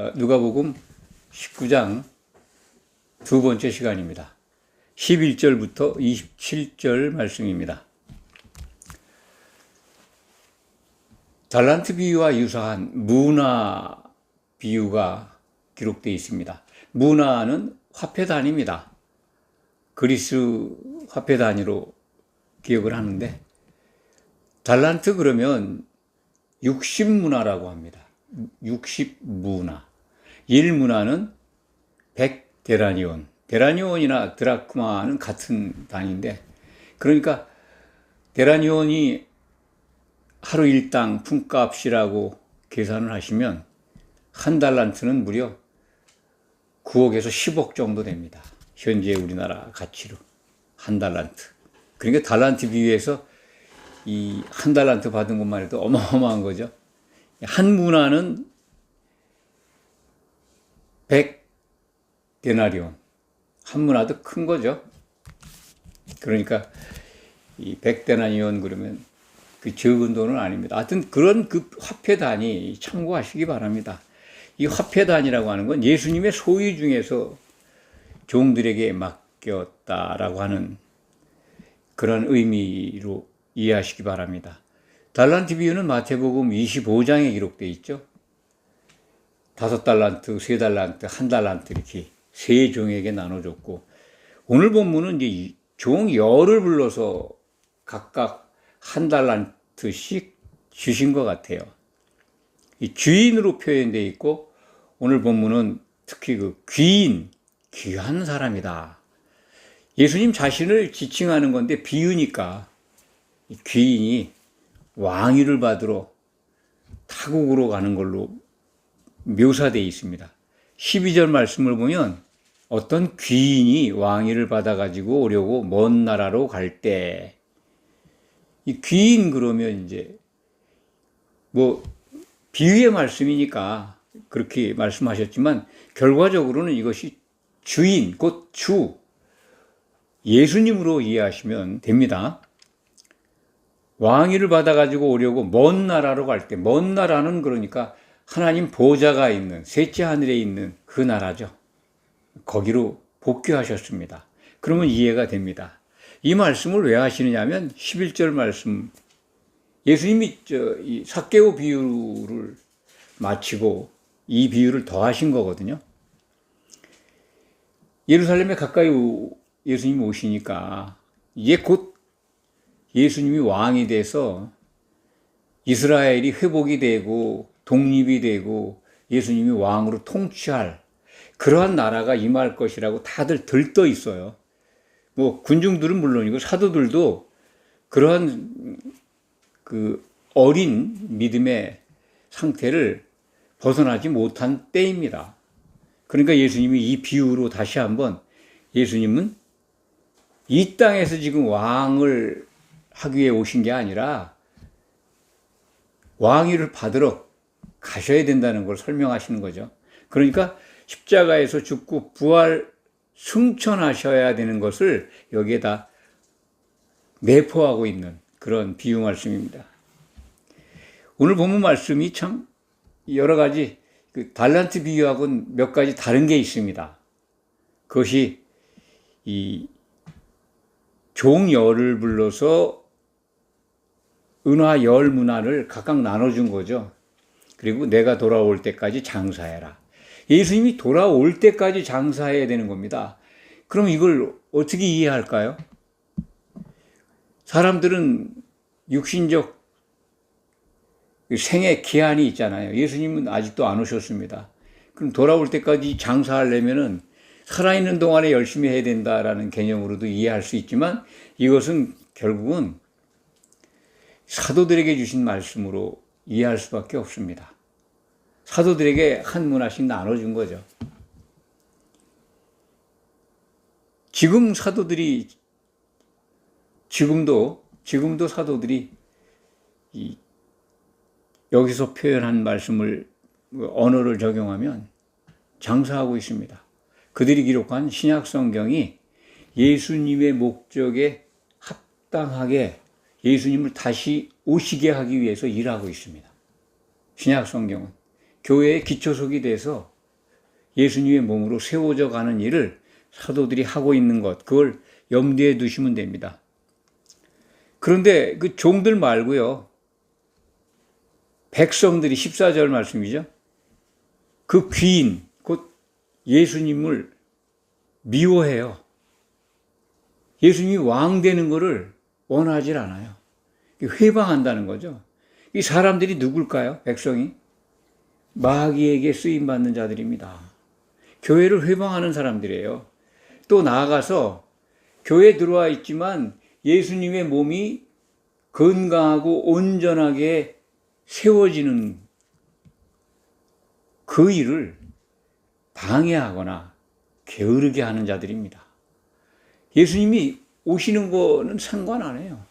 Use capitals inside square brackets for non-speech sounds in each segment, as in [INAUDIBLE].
어, 누가복음 19장 두 번째 시간입니다. 11절부터 27절 말씀입니다. 달란트 비유와 유사한 문화 비유가 기록되어 있습니다. 문화는 화폐 단위입니다. 그리스 화폐 단위로 기억을 하는데 달란트 그러면 60문화라고 합니다. 60문화. 1문화는 100데라니온. 데라니온이나 드라크마는 같은 단위인데 그러니까 데라니온이 하루 일당 품값이라고 계산을 하시면 한 달란트는 무려 9억에서 10억 정도 됩니다. 현재 우리나라 가치로 한 달란트. 그러니까 달란트 비유에서 이 한 달란트 받은 것만 해도 어마어마한 거죠. 한 문화는 100 데나리온. 한 문화도 큰 거죠. 그러니까 이 100데나리온 그러면 그 적은 돈은 아닙니다. 하여튼 그런 그 화폐 단위 참고하시기 바랍니다. 이 화폐 단위라고 하는 건 예수님의 소유 중에서 종들에게 맡겼다라고 하는 그런 의미로 이해하시기 바랍니다. 달란트 비유는 마태복음 25장에 기록되어 있죠. 다섯 달란트, 세 달란트, 한 달란트 이렇게 세 종에게 나눠줬고 오늘 본문은 이제 종 열을 불러서 각각 한 달란트씩 주신 것 같아요. 이 주인으로 표현되어 있고 오늘 본문은 특히 그 귀인, 귀한 사람이다. 예수님 자신을 지칭하는 건데 비유니까 귀인이 왕위를 받으러 타국으로 가는 걸로 묘사되어 있습니다. 12절 말씀을 보면 어떤 귀인이 왕위를 받아가지고 오려고 먼 나라로 갈 때, 이 귀인 그러면 이제 뭐 비유의 말씀이니까 그렇게 말씀하셨지만 결과적으로는 이것이 주인, 곧 주, 예수님으로 이해하시면 됩니다. 왕위를 받아가지고 오려고 먼 나라로 갈 때, 먼 나라는 그러니까 하나님 보좌가 있는 셋째 하늘에 있는 그 나라죠. 거기로 복귀하셨습니다. 그러면 이해가 됩니다. 이 말씀을 왜 하시느냐면 11절 말씀 예수님이 저이 사개오 비유를 마치고 이 비유를 더하신 거거든요. 예루살렘에 가까이 예수님이 오시니까 이제 곧 예수님이 왕이 돼서 이스라엘이 회복이 되고 독립이 되고 예수님이 왕으로 통치할 그러한 나라가 임할 것이라고 다들 들떠 있어요. 뭐 군중들은 물론이고 사도들도 그러한 그 어린 믿음의 상태를 벗어나지 못한 때입니다. 그러니까 예수님이 이 비유로 다시 한번 예수님은 이 땅에서 지금 왕을 하기 위해 오신 게 아니라 왕위를 받으러 가셔야 된다는 걸 설명하시는 거죠. 그러니까 십자가에서 죽고 부활 승천하셔야 되는 것을 여기에 다 내포하고 있는 그런 비유 말씀입니다. 오늘 본문 말씀이 참 여러 가지 그 달란트 비유하고는 몇 가지 다른 게 있습니다. 그것이 이 종열을 불러서 은화 열 문화를 각각 나눠준 거죠. 그리고 내가 돌아올 때까지 장사해라. 예수님이 돌아올 때까지 장사해야 되는 겁니다. 그럼 이걸 어떻게 이해할까요? 사람들은 육신적 생의 기한이 있잖아요. 예수님은 아직도 안 오셨습니다. 그럼 돌아올 때까지 장사하려면은 살아있는 동안에 열심히 해야 된다라는 개념으로도 이해할 수 있지만 이것은 결국은 사도들에게 주신 말씀으로 이해할 수밖에 없습니다. 사도들에게 한 문화씩 나눠준 거죠. 지금 사도들이 지금도 지금도 사도들이 이 여기서 표현한 말씀을 언어를 적용하면 장사하고 있습니다. 그들이 기록한 신약 성경이 예수님의 목적에 합당하게 예수님을 다시 오시게 하기 위해서 일하고 있습니다. 신약 성경은 교회의 기초석이 돼서 예수님의 몸으로 세워져 가는 일을 사도들이 하고 있는 것, 그걸 염두에 두시면 됩니다. 그런데 그 종들 말고요. 백성들이 14절 말씀이죠. 그 귀인, 곧 예수님을 미워해요. 예수님이 왕 되는 것을 원하지 않아요. 회방한다는 거죠. 이 사람들이 누굴까요? 백성이? 마귀에게 쓰임 받는 자들입니다. 교회를 회방하는 사람들이에요. 또 나아가서 교회에 들어와 있지만 예수님의 몸이 건강하고 온전하게 세워지는 그 일을 방해하거나 게으르게 하는 자들입니다. 예수님이 오시는 거는 상관 안 해요.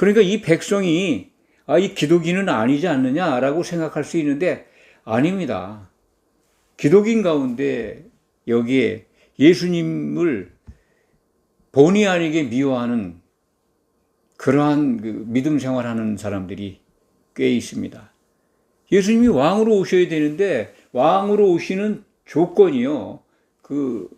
그러니까 이 백성이 아, 이 기독인은 아니지 않느냐라고 생각할 수 있는데 아닙니다. 기독인 가운데 여기에 예수님을 본의 아니게 미워하는 그러한 그 믿음 생활하는 사람들이 꽤 있습니다. 예수님이 왕으로 오셔야 되는데 왕으로 오시는 조건이요. 그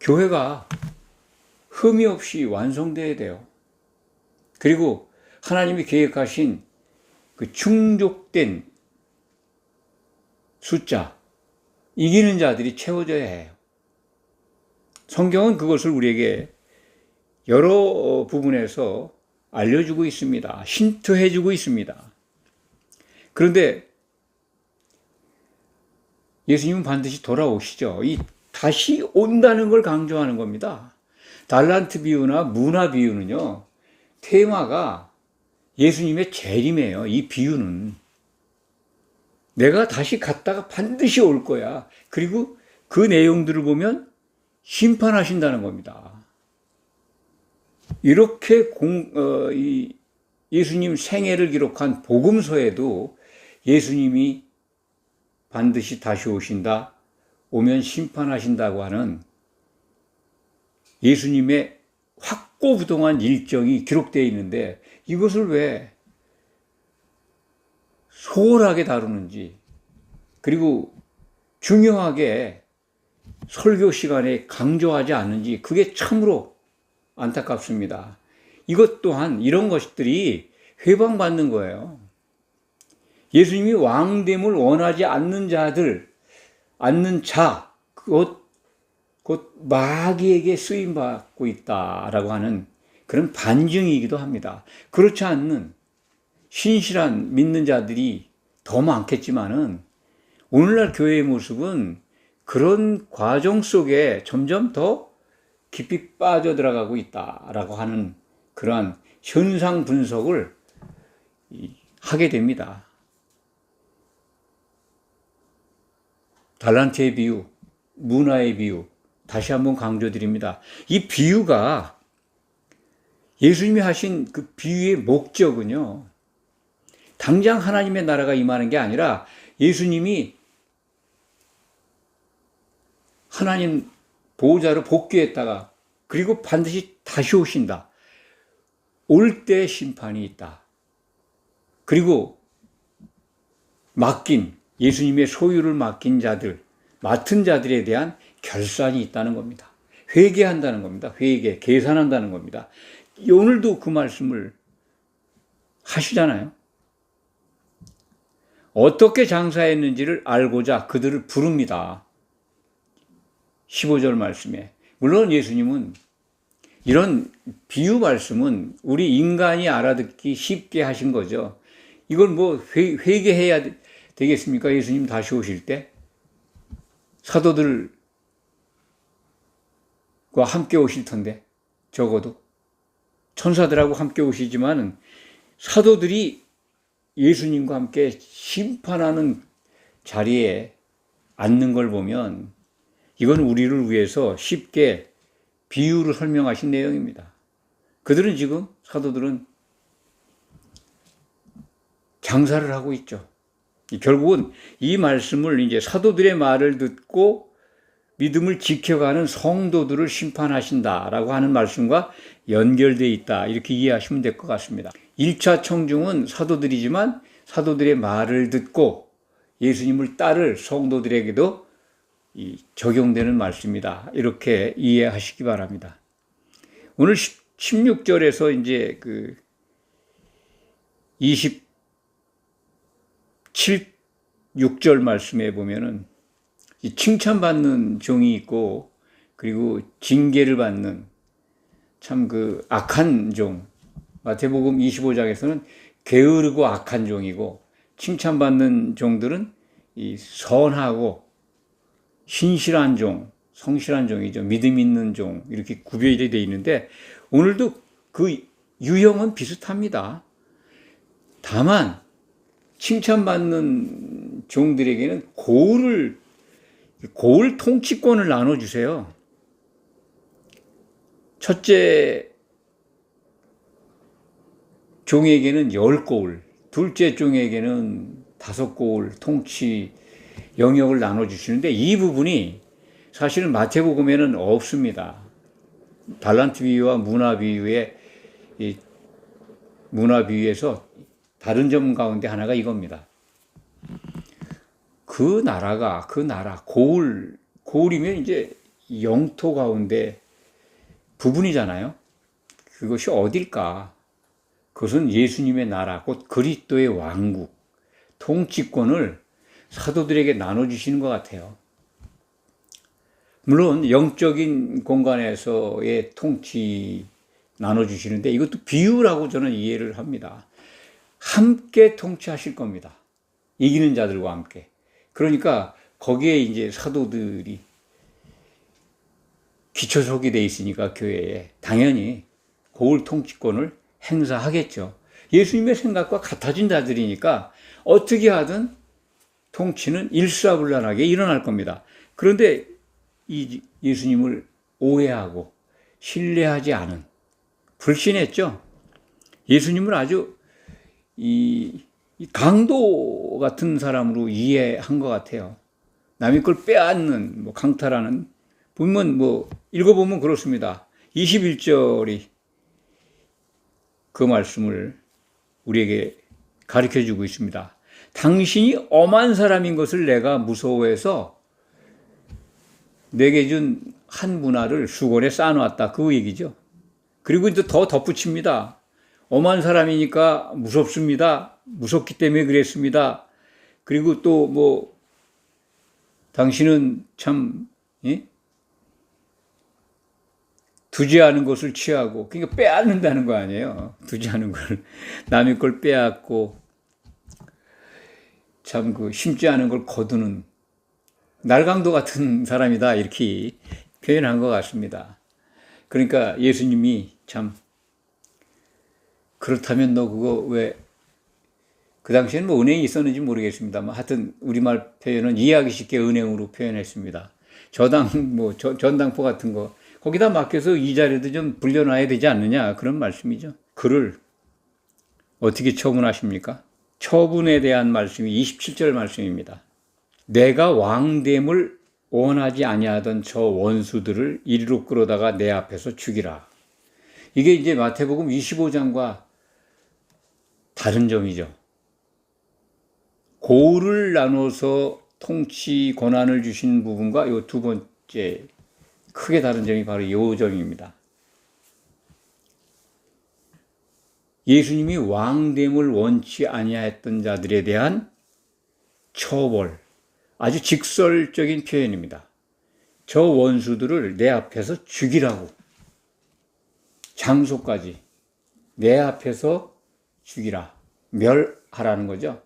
교회가 흠이 없이 완성돼야 돼요. 그리고 하나님이 계획하신 그 충족된 숫자, 이기는 자들이 채워져야 해요. 성경은 그것을 우리에게 여러 부분에서 알려주고 있습니다. 힌트해주고 있습니다. 그런데 예수님은 반드시 돌아오시죠. 이 다시 온다는 걸 강조하는 겁니다. 달란트 비유나 문화 비유는요, 테마가 예수님의 재림이에요. 이 비유는. 내가 다시 갔다가 반드시 올 거야. 그리고 그 내용들을 보면 심판하신다는 겁니다. 이렇게 공, 어, 이 예수님 생애를 기록한 복음서에도 예수님이 반드시 다시 오신다, 오면 심판하신다고 하는 예수님의 확고부동한 일정이 기록되어 있는데 이것을 왜 소홀하게 다루는지 그리고 중요하게 설교 시간에 강조하지 않는지 그게 참으로 안타깝습니다. 이것 또한 이런 것들이 회방받는 거예요. 예수님이 왕됨을 원하지 않는 자들, 않는 자, 곧, 곧 마귀에게 쓰임받고 있다라고 하는 그런 반증이기도 합니다. 그렇지 않는 신실한 믿는 자들이 더 많겠지만은 오늘날 교회의 모습은 그런 과정 속에 점점 더 깊이 빠져 들어가고 있다라고 하는 그러한 현상 분석을 하게 됩니다. 달란트의 비유, 문화의 비유, 다시 한번 강조드립니다. 이 비유가 예수님이 하신 그 비유의 목적은요, 당장 하나님의 나라가 임하는 게 아니라 예수님이 하나님 보호자로 복귀했다가 그리고 반드시 다시 오신다. 올 때 심판이 있다. 그리고 맡긴 예수님의 소유를 맡긴 자들, 맡은 자들에 대한 결산이 있다는 겁니다. 회개한다는 겁니다. 회개, 계산한다는 겁니다. 오늘도 그 말씀을 하시잖아요. 어떻게 장사했는지를 알고자 그들을 부릅니다. 15절 말씀에. 물론 예수님은 이런 비유 말씀은 우리 인간이 알아듣기 쉽게 하신 거죠. 이걸 뭐 회, 회개해야 되겠습니까? 예수님 다시 오실 때? 사도들 과 함께 오실 텐데, 적어도. 천사들하고 함께 오시지만은 사도들이 예수님과 함께 심판하는 자리에 앉는 걸 보면 이건 우리를 위해서 쉽게 비유를 설명하신 내용입니다. 그들은 지금 사도들은 장사를 하고 있죠. 결국은 이 말씀을 이제 사도들의 말을 듣고 믿음을 지켜가는 성도들을 심판하신다라고 하는 말씀과 연결되어 있다. 이렇게 이해하시면 될 것 같습니다. 1차 청중은 사도들이지만 사도들의 말을 듣고 예수님을 따를 성도들에게도 이 적용되는 말씀이다. 이렇게 이해하시기 바랍니다. 오늘 16절에서 이제 그 27, 6절 말씀에 보면은 이 칭찬받는 종이 있고 그리고 징계를 받는 참 그 악한 종. 마태복음 25장에서는 게으르고 악한 종이고 칭찬받는 종들은 이 선하고 신실한 종, 성실한 종이죠. 믿음 있는 종 이렇게 구별이 되어 있는데 오늘도 그 유형은 비슷합니다. 다만 칭찬받는 종들에게는 고을을 고을 통치권을 나눠 주세요. 첫째 종에게는 열 고을, 둘째 종에게는 다섯 고을 통치 영역을 나눠 주시는데 이 부분이 사실은 마태복음에는 없습니다. 달란트 비유와 문화 비유의 이 문화 비유에서 다른 점 가운데 하나가 이겁니다. 그 나라가 그 나라 고을 고을이면 이제 영토 가운데 부분이잖아요. 그것이 어딜까? 그것은 예수님의 나라, 곧 그리스도의 왕국, 통치권을 사도들에게 나눠주시는 것 같아요. 물론 영적인 공간에서의 통치 나눠주시는데 이것도 비유라고 저는 이해를 합니다. 함께 통치하실 겁니다. 이기는 자들과 함께. 그러니까 거기에 이제 사도들이 기초석이 돼 있으니까 교회에 당연히 고을 통치권을 행사하겠죠. 예수님의 생각과 같아진 자들이니까 어떻게 하든 통치는 일사불란하게 일어날 겁니다. 그런데 이 예수님을 오해하고 신뢰하지 않은 불신했죠. 예수님을 아주 이, 강도 같은 사람으로 이해한 것 같아요. 남의 걸 빼앗는 뭐 강탈하는 보면 뭐 읽어보면 그렇습니다. 21절이 그 말씀을 우리에게 가르쳐 주고 있습니다. 당신이 엄한 사람인 것을 내가 무서워해서 내게 준 한 문화를 수건에 쌓아놨다. 그 얘기죠. 그리고 이제 더 덧붙입니다. 엄한 사람이니까 무섭습니다. 무섭기 때문에 그랬습니다. 그리고 또 뭐, 당신은 참, 예? 두지 않은 것을 취하고, 그러니까 빼앗는다는 거 아니에요. 두지 않은 걸, [LAUGHS] 남의 걸 빼앗고, 참 그 심지 않은 걸 거두는 날강도 같은 사람이다. 이렇게 표현한 것 같습니다. 그러니까 예수님이 참, 그렇다면 너 그거 왜, 그 당시에는 뭐 은행이 있었는지 모르겠습니다만 하여튼 우리말 표현은 이해하기 쉽게 은행으로 표현했습니다. 저당, 뭐, 저, 전당포 같은 거, 거기다 맡겨서 이자리도 좀 불려놔야 되지 않느냐. 그런 말씀이죠. 그를 어떻게 처분하십니까? 처분에 대한 말씀이 27절 말씀입니다. 내가 왕됨을 원하지 아니하던 저 원수들을 이리로 끌어다가 내 앞에서 죽이라. 이게 이제 마태복음 25장과 다른 점이죠. 고를 나눠서 통치 권한을 주신 부분과 이 두 번째 크게 다른 점이 바로 이 점입니다. 예수님이 왕됨을 원치 아니하였던 자들에 대한 처벌, 아주 직설적인 표현입니다. 저 원수들을 내 앞에서 죽이라고. 장소까지 내 앞에서 죽이라. 멸하라는 거죠.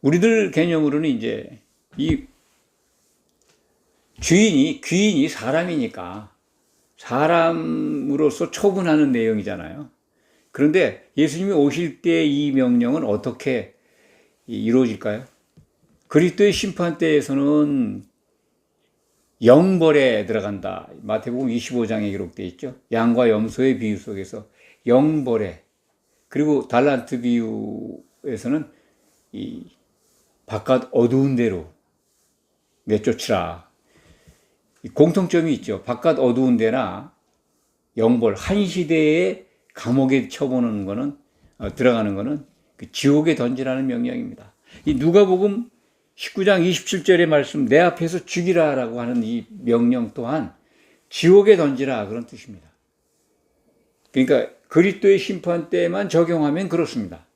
우리들 개념으로는 이제 이 주인이, 귀인이 사람이니까 사람으로서 처분하는 내용이잖아요. 그런데 예수님이 오실 때 이 명령은 어떻게 이루어질까요? 그리스도의 심판 때에서는 영벌에 들어간다. 마태복음 25장에 기록되어 있죠. 양과 염소의 비유 속에서 영벌에 그리고 달란트 비유에서는 이 바깥 어두운 데로 내쫓으라. 공통점이 있죠. 바깥 어두운 데나 영벌 한 시대에 감옥에 쳐보는 거는 어, 들어가는 거는 그 지옥에 던지라는 명령입니다. 이 누가복음 19장 27절의 말씀 내 앞에서 죽이라라고 하는 이 명령 또한 지옥에 던지라 그런 뜻입니다. 그러니까 그리스도의 심판 때만 적용하면 그렇습니다.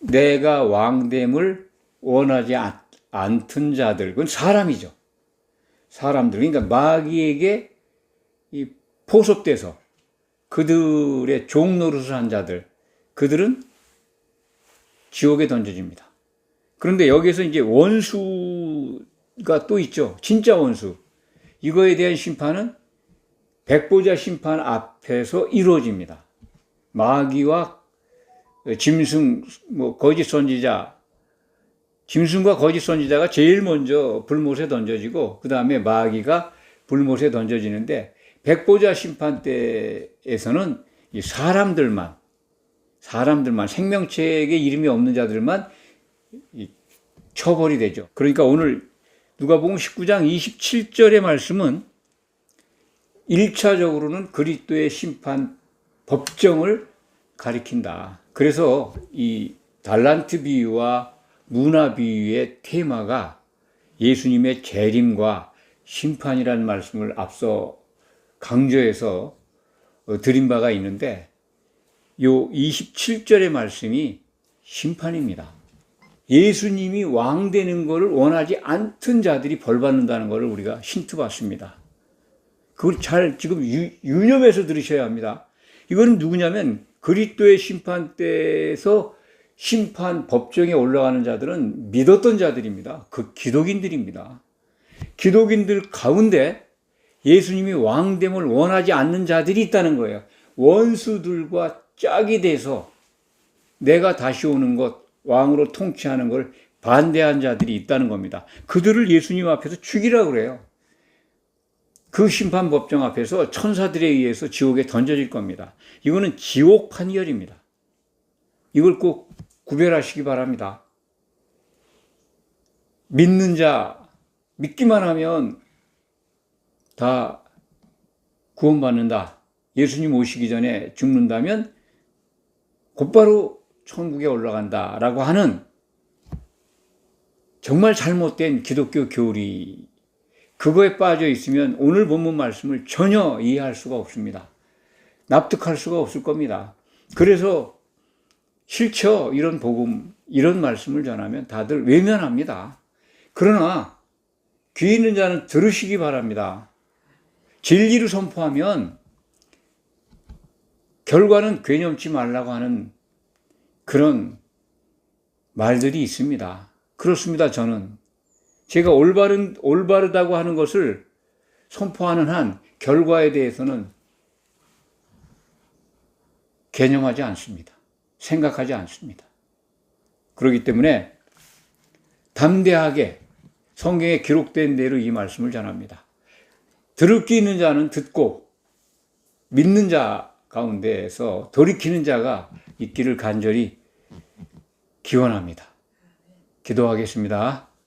내가 왕됨을 원하지 않- 않던 자들, 그건 사람이죠. 사람들, 그러니까 마귀에게 이 포섭돼서 그들의 종 노릇을 한 자들, 그들은 지옥에 던져집니다. 그런데 여기서 이제 원수가 또 있죠. 진짜 원수. 이거에 대한 심판은 백보자 심판 앞에서 이루어집니다. 마귀와 짐승, 뭐, 거짓 선지자, 짐승과 거짓 선지자가 제일 먼저 불못에 던져지고, 그 다음에 마귀가 불못에 던져지는데, 백보자 심판 때에서는 이 사람들만, 사람들만, 생명체에 이름이 없는 자들만 이 처벌이 되죠. 그러니까 오늘 누가복음 19장 27절의 말씀은 1차적으로는 그리스도의 심판 법정을 가리킨다. 그래서 이 달란트 비유와 문화 비유의 테마가 예수님의 재림과 심판이라는 말씀을 앞서 강조해서 어, 드린 바가 있는데 요 27절의 말씀이 심판입니다. 예수님이 왕 되는 것을 원하지 않던 자들이 벌 받는다는 것을 우리가 힌트 받습니다. 그걸 잘 지금 유, 유념해서 들으셔야 합니다. 이거는 누구냐면 그리스도의 심판 때에서 심판 법정에 올라가는 자들은 믿었던 자들입니다. 그 기독인들입니다. 기독인들 가운데 예수님이 왕됨을 원하지 않는 자들이 있다는 거예요. 원수들과 짝이 돼서 내가 다시 오는 것, 왕으로 통치하는 걸 반대한 자들이 있다는 겁니다. 그들을 예수님 앞에서 죽이라 그래요. 그 심판 법정 앞에서 천사들에 의해서 지옥에 던져질 겁니다. 이거는 지옥 판결입니다. 이걸 꼭 구별하시기 바랍니다. 믿는 자, 믿기만 하면 다 구원받는다. 예수님 오시기 전에 죽는다면 곧바로 천국에 올라간다 라고 하는 정말 잘못된 기독교 교리 그거에 빠져 있으면 오늘 본문 말씀을 전혀 이해할 수가 없습니다. 납득할 수가 없을 겁니다. 그래서 실처 이런 복음, 이런 말씀을 전하면 다들 외면합니다. 그러나 귀 있는 자는 들으시기 바랍니다. 진리를 선포하면 결과는 괴념치 말라고 하는 그런 말들이 있습니다. 그렇습니다, 저는. 제가 올바른, 올바르다고 하는 것을 선포하는 한 결과에 대해서는 개념하지 않습니다. 생각하지 않습니다. 그렇기 때문에 담대하게 성경에 기록된 대로 이 말씀을 전합니다. 들을 귀 있는 자는 듣고 믿는 자 가운데에서 돌이키는 자가 있기를 간절히 기원합니다. 기도하겠습니다.